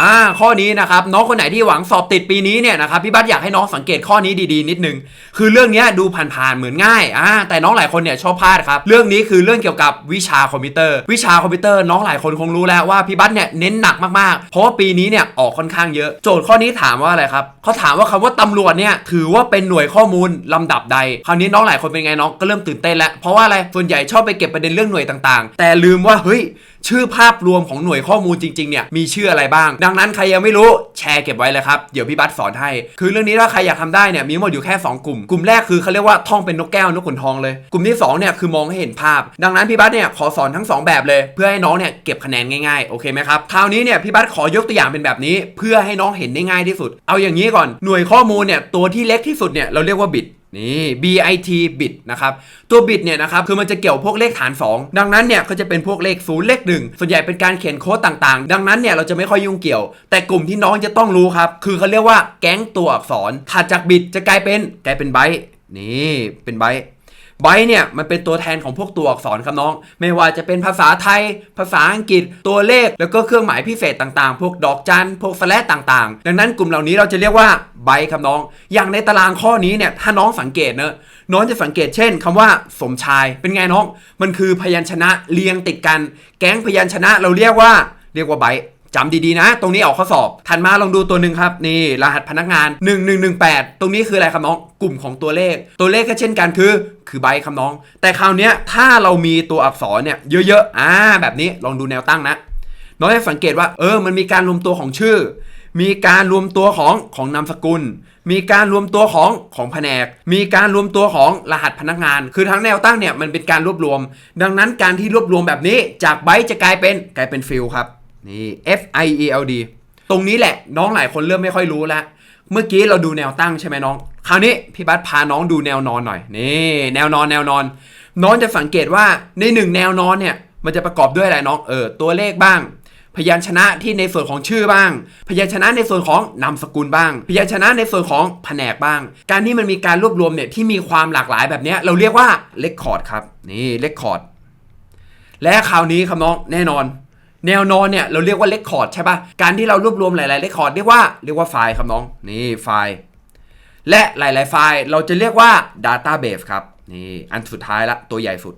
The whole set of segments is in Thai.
อ่าข้อนี้นะครับน้องคนไหนที่หวังสอบติดปีนี้เนี่ยนะครับพี่บัสอยากให้น้องสังเกตข้อนี้ดีๆนิดนึง คือเรื่องนี้ดูผ่านๆเหมือนง่ายอ่าแต่น้องหลายคนเนี่ยชอบพลาดครับเรื่องนี้คือเรื่องเกี่ยวกับวิชาคอมพิวเตอร์ วิชาคอมพิวเตอร์น้องหลายคนคงรู้แล้วว่าพี่บัสเนี่ยเน้นหนักมากๆ เพราะว่าปีนี้เนี่ยออกค่อนข้างเยอะ โจทย์ข้อนี้ถามว่าอะไรครับเขาถามว่าคำว่าตำรวจเนี่ยถือว่าเป็นหน่วยข้อมูลลำดับใด คราวนี้น้องหลายคนเป็นไงน้องก็เริ่มตื่นเต้นแล้วเพราะว่าอะไรส่วนใหญ่ชอบไปเก็บประเด็นเรื่องหน่วยต่างๆ แต่ลืมว่าเฮ้ยชื่อภาพรวมของหน่วยข้อมูลจริงๆเนี่ยมีชื่ออะไรบ้าง ดังนั้นใครยังไม่รู้แชร์เก็บไว้เลยครับเดี๋ยวพี่บัสสอนให้คือเรื่องนี้ถ้าใครอยากทำได้เนี่ยมีหมดอยู่แค่ 2 กลุ่ม กลุ่มแรกคือเขาเรียกว่าท่องเป็นนกแก้วนกขุนทองเลย กลุ่มที่2เนี่ยคือมองให้เห็นภาพ ดังนั้นพี่บัสเนี่ยขอสอนทั้ง 2 แบบเลย เพื่อให้น้องเนี่ยเก็บคะแนนง่ายๆโอเคไหมครับคราวนี้เนี่ยพี่บัสขอยกตัวอย่างเป็นแบบนี้ เพื่อให้น้องเห็นได้ง่ายที่สุด เอาอย่างนี้ก่อนหน่วยข้อมูลเนี่ยตัวที่เล็กที่สุดเนี่ยเราเรียกว่าบิต นี่ bit bit นะครับ ตัว bit เนี่ยนะครับ คือมันจะเกี่ยวพวกเลขฐาน 2 ดังนั้นเนี่ยก็จะเป็นพวกเลข0เลข 1 ส่วนใหญ่เป็นการเขียนโค้ดต่างๆ ดังนั้นเนี่ยเราจะไม่ค่อยยุ่งเกี่ยว แต่กลุ่มที่น้องจะต้องรู้ครับ คือเขาเรียกว่าแก๊งตัวอักษรถัดจากบิตจะกลายเป็นกลายเป็นไบต์นี่เป็นไบต์ ไบเนี่ยมันเป็นตัวแทนของพวกตัวอักษรครับน้อง ไม่ว่าจะเป็นภาษาไทย ภาษาอังกฤษ ตัวเลข แล้วก็เครื่องหมายพิเศษต่างๆ พวกดอกจัน พวกสแลชต่างๆ ดังนั้นกลุ่มเหล่านี้เราจะเรียกว่าไบครับน้อง อย่างในตารางข้อนี้เนี่ยถ้าน้องสังเกตเนอะน้องจะสังเกตเช่นคำว่าสมชายเป็นไงน้อง มันคือพยัญชนะเรียงติดกัน แก๊งพยัญชนะเราเรียกว่าเรียกว่าไบ จำดีๆนะ ตรงนี้ออกข้อสอบ ถัดมาลองดูตัวหนึ่งครับ นี่ รหัสพนักงาน 1118 ตรงนี้คืออะไรครับน้อง กลุ่มของตัวเลข ตัวเลขก็เช่นกันคือ คือไบต์ครับน้อง แต่คราวนี้ถ้าเรามีตัวอักษรเนี่ยเยอะๆ อ่า แบบนี้ลองดูแนวตั้งนะ น้องจะสังเกตว่า เออ มันมีการรวมตัวของชื่อ มีการรวมตัวของของนามสกุล มีการรวมตัวของของแผนก มีการรวมตัวของรหัสพนักงาน คือทั้งแนวตั้งเนี่ยมันเป็นการรวบรวม ดังนั้นการที่รวบรวมแบบนี้ จากไบต์จะกลายเป็นกลายเป็นฟิลครับ นี่ F I E L D ตรงนี้แหละน้องหลายคนเริ่มไม่ค่อยรู้แล้ว เมื่อกี้เราดูแนวตั้งใช่ไหมน้อง คราวนี้พี่บัสพาน้องดูแนวนอนหน่อย นี่แนวนอนแนวนอน น้องจะสังเกตว่าในหนึ่งแนวนอนเนี่ยมันจะประกอบด้วยอะไรน้องเออตัวเลขบ้าง พยัญชนะที่ในส่วนของชื่อบ้าง พยัญชนะในส่วนของนามสกุลบ้าง พยัญชนะในส่วนของแผนกบ้าง การที่มันมีการรวบรวมเนี่ยที่มีความหลากหลายแบบนี้เราเรียกว่าเลคคอร์ดครับนี่เลคคอร์ดและคราวนี้ครับน้องแน่นอน แนวนอนเนี่ยเราเรียกว่าเลคคอร์ดใช่ปะการที่เรารวบรวมหลายๆเลคคอร์ดเรียกว่าเรียกว่าไฟล์ครับน้องนี่ไฟล์ และหลาย ๆ ไฟล์เราจะเรียกว่า Database ครับนี่อันสุดท้ายละตัวใหญ่สุด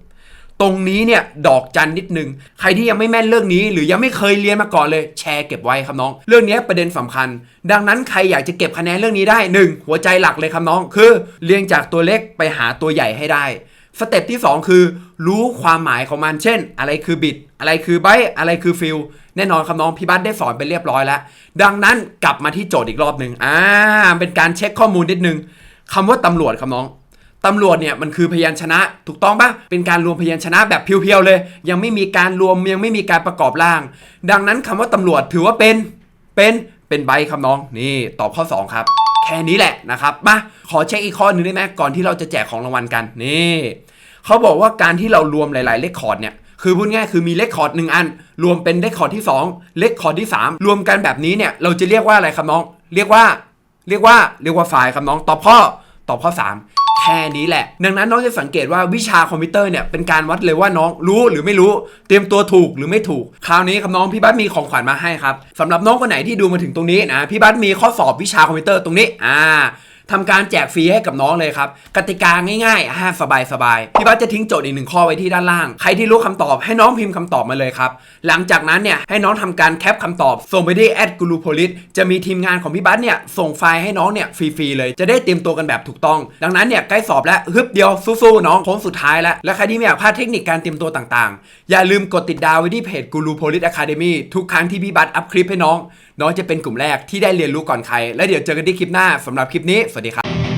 ตรงนี้เนี่ยดอกจันนิดนึง ใครที่ยังไม่แม่นเรื่องนี้ หรือยังไม่เคยเรียนมาก่อนเลย แชร์เก็บไว้ครับน้อง เรื่องนี้ประเด็นสำคัญ ดังนั้นใครอยากจะเก็บคะแนนเรื่องนี้ได้หนึ่งหัวใจหลักเลยครับน้อง คือ เรียงจากตัวเล็กไปหาตัวใหญ่ให้ได้ สเต็ปที่ 2 คือ รู้ความหมายของมัน เช่น อะไรคือบิตอะไรคือไบต์อะไรคือฟิลแน่นอนครับน้องพี่บัสได้สอนไปเรียบร้อยแล้ว ดังนั้นกลับมาที่โจทย์อีกรอบหนึ่งอ่าเป็นการเช็คข้อมูลนิดนึงคำว่าตำรวจครับน้องตำรวจเนี่ยมันคือพยัญชนะถูกต้องปะเป็นการรวมพยัญชนะแบบเพียวๆเลย ยังไม่มีการรวมยังไม่มีการประกอบร่าง ดังนั้นคำว่าตำรวจถือว่าเป็นเป็นเป็นใบครับน้องนี่ตอบข้อ 2 ครับ ค่นี้แหละนะครับมาขอเช็คอีกข้อหนึ่งได้ไหมก่อนที่เราจะแจกของรางวัลกันนี่เขาบอกว่าการที่เรารวมหลาย ๆเลคคอร์ดเนี่ยคือพูดง่ายคือมีเลคคอร์ดหนึ่งอัน รวมเป็นเลคคอร์ดที่2เลคคอร์ดที่ 3 รวมกันแบบนี้เนี่ยเราจะเรียกว่าอะไรครับน้อง เรียกว่า เรียกว่าเรียกว่าไฟล์ครับน้องตอบข้อตอบข้อ 3 แค่นี้แหละ ดังนั้นน้องจะสังเกตว่าวิชาคอมพิวเตอร์เนี่ยเป็นการวัดเลยว่าน้องรู้หรือไม่รู้ เตรียมตัวถูกหรือไม่ถูก คราวนี้ครับน้องพี่บัสมีของขวัญมาให้ครับสำหรับน้องคนไหนที่ดูมาถึงตรงนี้นะพี่บัสมีข้อสอบวิชาคอมพิวเตอร์ตรงนี้อ่า ทำการแจกฟรีให้กับน้องเลยครับ กติกาง่ายๆอ่าสบายสบายๆพี่บัสจะทิ้งโจทย์อีกหนึ่งข้อไว้ที่ด้านล่าง ใครที่รู้คำตอบให้น้องพิมพ์คำตอบมาเลยครับ หลังจากนั้นเนี่ยให้น้องทำการแคปคำตอบส่งไปที่แอดกูรูโพลิสจะมีทีมงานของพี่บัสเนี่ยส่งไฟล์ให้น้องเนี่ยฟรีๆเลย จะได้เตรียมตัวกันแบบถูกต้อง ดังนั้นเนี่ยใกล้สอบแล้วฮึบเดียวสู้ๆน้องโค้งสุดท้ายแล้ว และใครที่ไม่อยากพลาดเทคนิคการเตรียมตัวต่างๆ อย่าลืมกดติดดาวไว้ที่เพจกูรูโพลิสอะคาเดมี่ทุกครั้งที่พี่บัสอัพคลิปให้น้องน้องจะเป็นกลุ่มแรกที่ได้เรียนรู้ก่อนใคร และเดี๋ยวเจอกันที่คลิปหน้าสำหรับคลิปนี้สวัสดีครับ